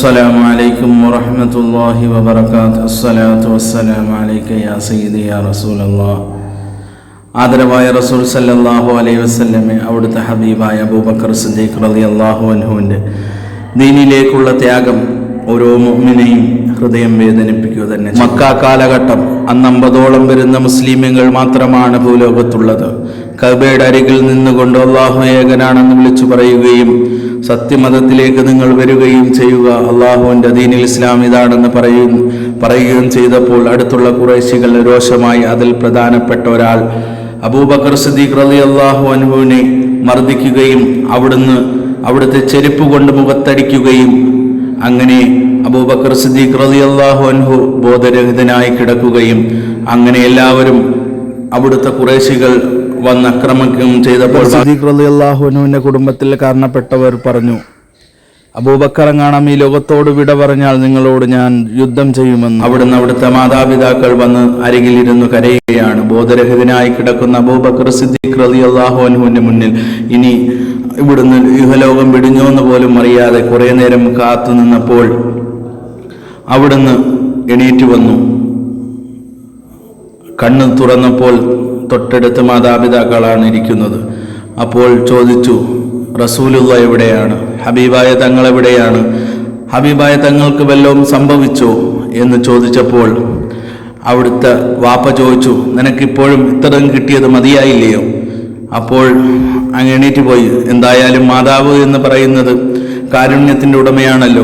السلام عليكم ورحمة الله وبركاته الصلاة والسلام عليك يا سيدي يا رسول الله ആദരവായ റസൂൽ സല്ലല്ലാഹു അലൈഹി വസല്ലമെ അവിടുത്തെ ഹബീബായ അബൂബക്കർ സിദ്ദീഖ് റളിയല്ലാഹു അൻഹുവിൻ്റെ ദീനിലേക്കുള്ള ത്യാഗം ഓരോ മുഅ്മിനെയും ഹൃദയം വേദനിപ്പിക്കുക തന്നെ ചെയ്യും. മക്ക കാലഘട്ടം അന്ന് അമ്പതോളം വരുന്ന മുസ്ലിമുകൾ മാത്രമാണ് ഭൂലോകത്തുള്ളത് കബയുടെ അരികിൽ നിന്നുകൊണ്ട് അള്ളാഹു ഏകനാണെന്ന് വിളിച്ചു പറയുകയും സത്യമതത്തിലേക്ക് നിങ്ങൾ വരികയും ചെയ്യുക. അള്ളാഹുവിന്റെ ദീനിൽ ഇസ്ലാം ഇതാണെന്ന് പറയും പറയുകയും ചെയ്തപ്പോൾ അടുത്തുള്ള കുറേശികൾ രോഷമായി അതിൽ പ്രധാനപ്പെട്ട ഒരാൾ അബൂബക്കർ സിദ്ദീഖ് റലി അള്ളാഹു അനുഭവിനെ മർദ്ദിക്കുകയും അവിടുന്ന് അവിടുത്തെ ചെരുപ്പ് കൊണ്ട് മുഖത്തടിക്കുകയും അങ്ങനെ അബൂബക്കർ സിദ്ദീഖ് റളി അള്ളാഹു അൻഹു ബോധരഹിതനായി കിടക്കുകയും അങ്ങനെ എല്ലാവരും അവിടുത്തെ കുറേശികൾ വന്ന് ആക്രമിക്കുകയും ചെയ്തപ്പോൾ സിദ്ദീഖ് റളി അള്ളാഹു കുടുംബത്തിൽ കാരണപ്പെട്ടവർ പറഞ്ഞു അബൂബക്കർ അബൂബക്കറങ്ങാണം ഈ ലോകത്തോട് വിട പറഞ്ഞാൽ നിങ്ങളോട് ഞാൻ യുദ്ധം ചെയ്യുമെന്ന്. അവിടുന്ന് അവിടുത്തെ മാതാപിതാക്കൾ വന്ന് അരികിലിരുന്നു കരയുകയാണ്. ബോധരഹിതനായി കിടക്കുന്ന അബൂബക്കർ സിദ്ദീഖ് റലി അള്ളാഹുനുവിന്റെ മുന്നിൽ ഇനി ഇവിടുന്ന് യുഹലോകം വിടിഞ്ഞോ എന്ന് പോലും അറിയാതെ കുറേ നേരം കാത്തു നിന്നപ്പോൾ അവിടുന്ന് എണീറ്റ് വന്നു. കണ്ണ് തുറന്നപ്പോൾ തൊട്ടടുത്ത് മാതാപിതാക്കളാണ് ഇരിക്കുന്നത്. അപ്പോൾ ചോദിച്ചു റസൂലുള്ള എവിടെയാണ്? ഹബീബായ തങ്ങൾ എവിടെയാണ്? ഹബീബായ തങ്ങൾക്ക് വല്ലതും സംഭവിച്ചോ? എന്ന് ചോദിച്ചപ്പോൾ അവിടുത്തെ വാപ്പ ചോദിച്ചു നിനക്കിപ്പോഴും ഇത്രയും കിട്ടിയത് മതിയായില്ലയോ? അപ്പോൾ അങ്ങെണീറ്റ് പോയി എന്തായാലും മാതാവ് എന്ന് പറയുന്നത് കാരുണ്യത്തിന്റെ ഉടമയാണല്ലോ.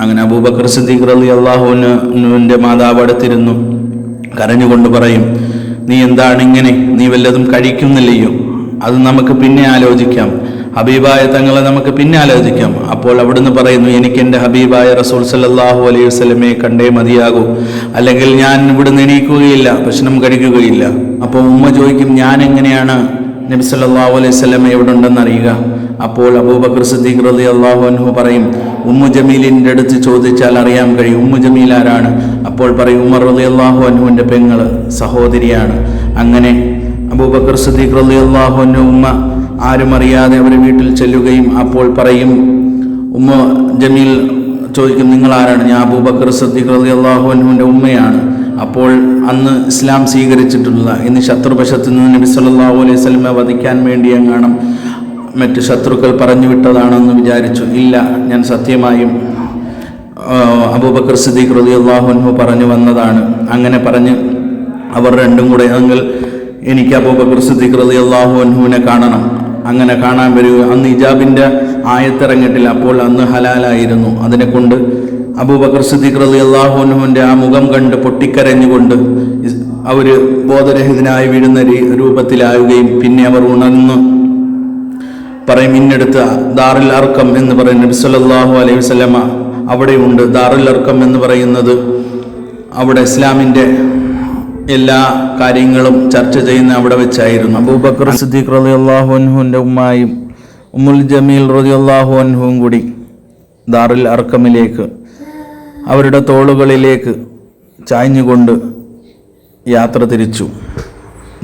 അങ്ങനെ അബൂബക്കർ സിദ്ദീഖ് റളി അള്ളാഹുവിന്റെ മാതാവ് അടുത്തിരുന്നു. കരഞ്ഞുകൊണ്ട് പറയും നീ എന്താണ് ഇങ്ങനെ നീ വല്ലതും കഴിക്കുന്നില്ലയോ? അത് നമുക്ക് പിന്നെ ആലോചിക്കാം. ഹബീബായ തങ്ങളെ നമുക്ക് പിന്നെ ആലോചിക്കാം. അപ്പോൾ അവിടുന്ന് പറയുന്നു എനിക്ക് എന്റെ ഹബീബായ റസൂൽ സല്ലാഹു അലൈഹി വസല്ലമയെ കണ്ടേ മതിയാകൂ. അല്ലെങ്കിൽ ഞാൻ ഇവിടുന്ന് എണീക്കുകയില്ല ഭക്ഷണം കഴിക്കുകയില്ല. അപ്പോൾ ഉമ്മ ചോദിക്കും ഞാൻ എങ്ങനെയാണ് നബി സല്ലാഹു അലൈഹി വസല്ലമ എവിടെ ഉണ്ടെന്ന് അറിയുക? അപ്പോൾ അബൂബക്കർ സിദ്ദീഖ് റലി അള്ളാഹു അൻഹു പറയും ഉമ്മു ജമീലിന്റെ അടുത്ത് ചോദിച്ചാൽ അറിയാൻ കഴിയും ഉമ്മു ജമീൽ ആരാണ്? അപ്പോൾ പറയും ഉമർ റലി അള്ളാഹു അൻഹുവിന്റെ പെങ്ങൾ സഹോദരിയാണ്. അങ്ങനെ അബൂബക്കർ സിദ്ദീഖ് റലി അള്ളാഹു ഉമ്മ ആരും അറിയാതെ അവരുടെ വീട്ടിൽ ചെല്ലുകയും അപ്പോൾ പറയും ഉമ്മ ജമീൽ ചോദിക്കും നിങ്ങൾ ആരാണ്? ഞാൻ അബൂബക്കർ സിദ്ദീഖ് റലി അള്ളാഹു ഉമ്മയാണ്. അപ്പോൾ അന്ന് ഇസ്ലാം സ്വീകരിച്ചിട്ടുള്ള ഇന്ന് ശത്രുപശത്തു നിന്ന് നബി സല്ലല്ലാഹു അലൈഹി സ്വലമെ വധിക്കാൻ വേണ്ടി എങ്ങാണം മറ്റ് ശത്രുക്കൾ പറഞ്ഞു വിട്ടതാണെന്ന് വിചാരിച്ചു. ഇല്ല ഞാൻ സത്യമായും അബൂബക്കർ സിദ്ദീഖ് റതി അൻഹു പറഞ്ഞു വന്നതാണ്. അങ്ങനെ പറഞ്ഞ് അവർ രണ്ടും കൂടെ അങ്ങൾ എനിക്ക് അബൂബക്കർ സിദ്ദീഖ് റതി അള്ളാഹു അൻഹുവിനെ കാണണം. അങ്ങനെ കാണാൻ വരിക. അന്ന് ഇജാബിന്റെ ആയത്തിറങ്ങിട്ടില്ല. അപ്പോൾ അന്ന് ഹലാലായിരുന്നു. അതിനെ കൊണ്ട് അബൂബക്കർ സിദ്ദീഖ് റളി അൻഹുവിന്റെ ആ മുഖം കണ്ട് പൊട്ടിക്കരഞ്ഞുകൊണ്ട് അവർ ബോധരഹിതനായി വീഴുന്ന രൂപത്തിലാവുകയും പിന്നെ അവർ ഉണർന്ന് പറയും ഇന്നെടുത്ത് ദാറുൽ അർക്കം എന്ന് പറയും നബി സല്ലാഹു അലൈഹി വസല്ലമ അവിടെയുണ്ട്. ദാറുൽ അർക്കം എന്ന് പറയുന്നത് അവിടെ ഇസ്ലാമിന്റെ എല്ലാ കാര്യങ്ങളും ചർച്ച ചെയ്യുന്ന അവിടെ വെച്ചായിരുന്നു. അബൂബക്കർ സിദ്ദീഖ് റളിയല്ലാഹു അൻഹുവിന്റെ ഉമ്മായും ഉമ്മുൽ ജമീൽ റളിയല്ലാഹു അൻഹുവും കൂടി ദാറുൽ അർക്കമിലേക്ക് അവരുടെ തോളുകളിലേക്ക് ചായഞ്ഞുകൊണ്ട് യാത്ര തിരിച്ചു.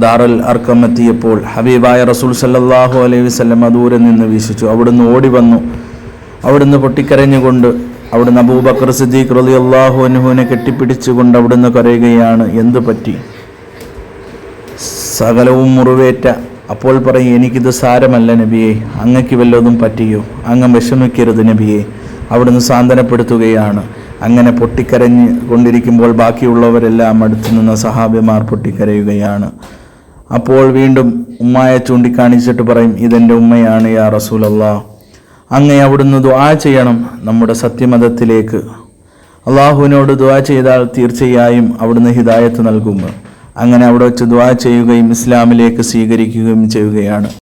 ദാറുൽ അർക്കം എത്തിയപ്പോൾ ഹബീബായ റസൂൽ സല്ലല്ലാഹു അലൈഹി വസല്ലം ദൂരെ നിന്ന് വീശിച്ചു. അവിടുന്ന് ഓടി വന്നു. അവിടുന്ന് പൊട്ടിക്കരഞ്ഞുകൊണ്ട് അവിടുന്ന് അബൂബക്കർ സിദ്ദീഖ് റലി അള്ളാഹു അനുഹുവിനെ കെട്ടിപ്പിടിച്ചുകൊണ്ട് അവിടുന്ന് കരയുകയാണ്. എന്ത് പറ്റി? സകലവും മുറിവേറ്റ. അപ്പോൾ പറയും എനിക്കിത് സാരമല്ല നബിയെ. അങ്ങക്ക് വല്ലതും പറ്റിയോ? അങ്ങ് വിഷമിക്കരുത് നബിയെ. അവിടുന്ന് സാന്ത്വനപ്പെടുത്തുകയാണ്. അങ്ങനെ പൊട്ടിക്കരഞ്ഞ് കൊണ്ടിരിക്കുമ്പോൾ ബാക്കിയുള്ളവരെല്ലാം അടുത്തു നിന്ന് സഹാബിമാർ പൊട്ടിക്കരയുകയാണ്. അപ്പോൾ വീണ്ടും ഉമ്മായെ ചൂണ്ടിക്കാണിച്ചിട്ട് പറയും ഇതെന്റെ ഉമ്മയാണ് യാ റസൂലല്ലാ. അങ്ങേ അവിടുന്ന് ദുആ ചെയ്യണം നമ്മുടെ സത്യമതത്തിലേക്ക്. അള്ളാഹുവിനോട് ദുആ ചെയ്താൽ തീർച്ചയായും അവിടുന്ന് ഹിദായത്ത് നൽകുമ്പോൾ അങ്ങനെ അവിടെ വെച്ച് ദുആ ചെയ്യുകയും ഇസ്ലാമിലേക്ക് സ്വീകരിക്കുകയും ചെയ്യുകയാണ്.